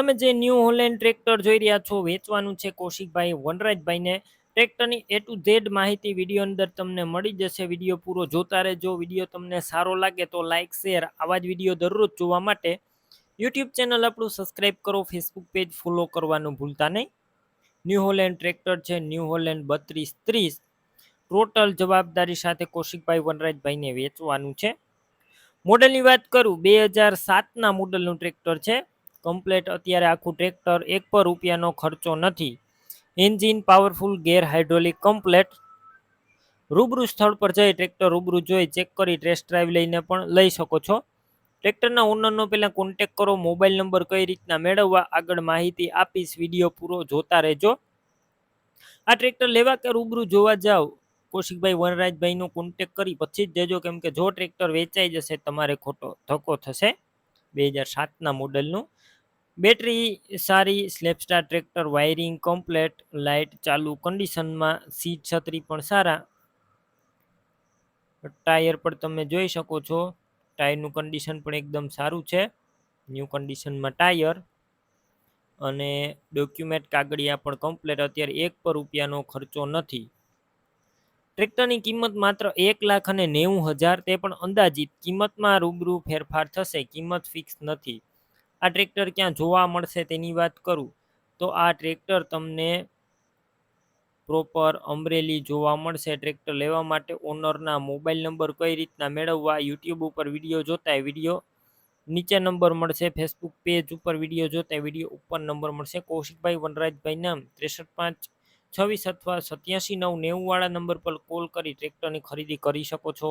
તમે જે new Holland tractor જોઈ રહ્યા છો, વેચવાનું છે કૌશિકભાઈ વનરાજભાઈને. ટ્રેક્ટરની એ ટુ ઝેડ માહિતી વીડિયો અંદર તમને મળી જશે. વીડિયો પૂરો જોતા રહેજો. વીડિયો તમને સારો લાગે તો લાઇક શેર આવા જ વીડિયો દરરોજ જોવા માટે. યુટ્યુબ ચેનલ આપણું સબસ્ક્રાઇબ કરો ફેસબુક પેજ ફોલો કરવાનું ભૂલતા નહીં. ન્યૂ હોલેન્ડ ટ્રેક્ટર છે ન્યૂ હોલેન્ડ બત્રીસ ત્રીસ. ટોટલ જવાબદારી સાથે કૌશિકભાઈ વનરાજભાઈને વેચવાનું છે. મોડલની વાત કરું, બે હજાર સાતના મોડલનું ટ્રેક્ટર છે. કમ્પ્લેટ અત્યારે આખું ટ્રેક્ટર એક પર રૂપિયાનો ખર્ચો નથી. Engine powerful gear hydraulic complete રૂબરૂ સ્થળ પર જઈ ટ્રેક્ટર રૂબરૂ જોઈ ચેક કરી ટેસ્ટ ડ્રાઈવ લઈને પણ લઈ શકો છો. ટ્રેક્ટરના ઓનરનો પહેલાં કોન્ટેક કરો મોબાઈલ નંબર કઈ રીતના મેળવવા, આગળ માહિતી આપીશ વીડિયો પૂરો જોતા રહેજો. આ ટ્રેક્ટર લેવા કે રૂબરૂ જોવા જાઓ? કૌશિકભાઈ વનરાજભાઈનો કોન્ટેક કરી પછી જ જજો કેમ કે જો ટ્રેક્ટર વેચાઈ જશે, તમારે ખોટો ધક્કો થશે. બે હજાર સાતના મોડલનું બેટરી, સારી સ્લેપસ્ટાર ટ્રેક્ટર, વાયરિંગ, કમ્પ્લેટ, લાઇટ, ચાલુ કન્ડિશનમાં સીટ છત્રી પણ સારા. ટાયર પણ તમે જોઈ શકો છો. ટાયરનું કન્ડિશન પણ એકદમ સારું છે. ન્યૂ કન્ડિશનમાં ટાયર. અને ડોક્યુમેન્ટ કાગળિયા પણ કમ્પ્લેટ. અત્યારે એક પર રૂપિયાનો ખર્ચો નથી. ટ્રેક્ટરની કિંમત માત્ર એક લાખ અને નેવું હજાર, તે પણ અંદાજિત. કિંમતમાં રૂબરૂ ફેરફાર થશે. કિંમત ફિક્સ નથી. આ ટ્રેક્ટર ક્યાં જોવા મળશે તેની વાત કરું? તો આ ટ્રેક્ટર તમને પ્રોપર અમરેલી જોવા મળશે. ટ્રેક્ટર લેવા માટે ઓનરના મોબાઈલ નંબર કઈ રીતના મેળવવા, યુટ્યુબ ઉપર વીડિયો જોતા વીડિયો નીચે નંબર મળશે, ફેસબુક પેજ ઉપર વીડિયો જોતા વીડિયો ઉપર નંબર મળશે. કૌશિકભાઈ વનરાજભાઈ નામ, ત્રેસઠ પાંચ, છવ્વીસ અથવા સત્યાસી નવ નેવું વાળા નંબર પર કોલ કરી ટ્રેક્ટરની ખરીદી કરી શકો છો.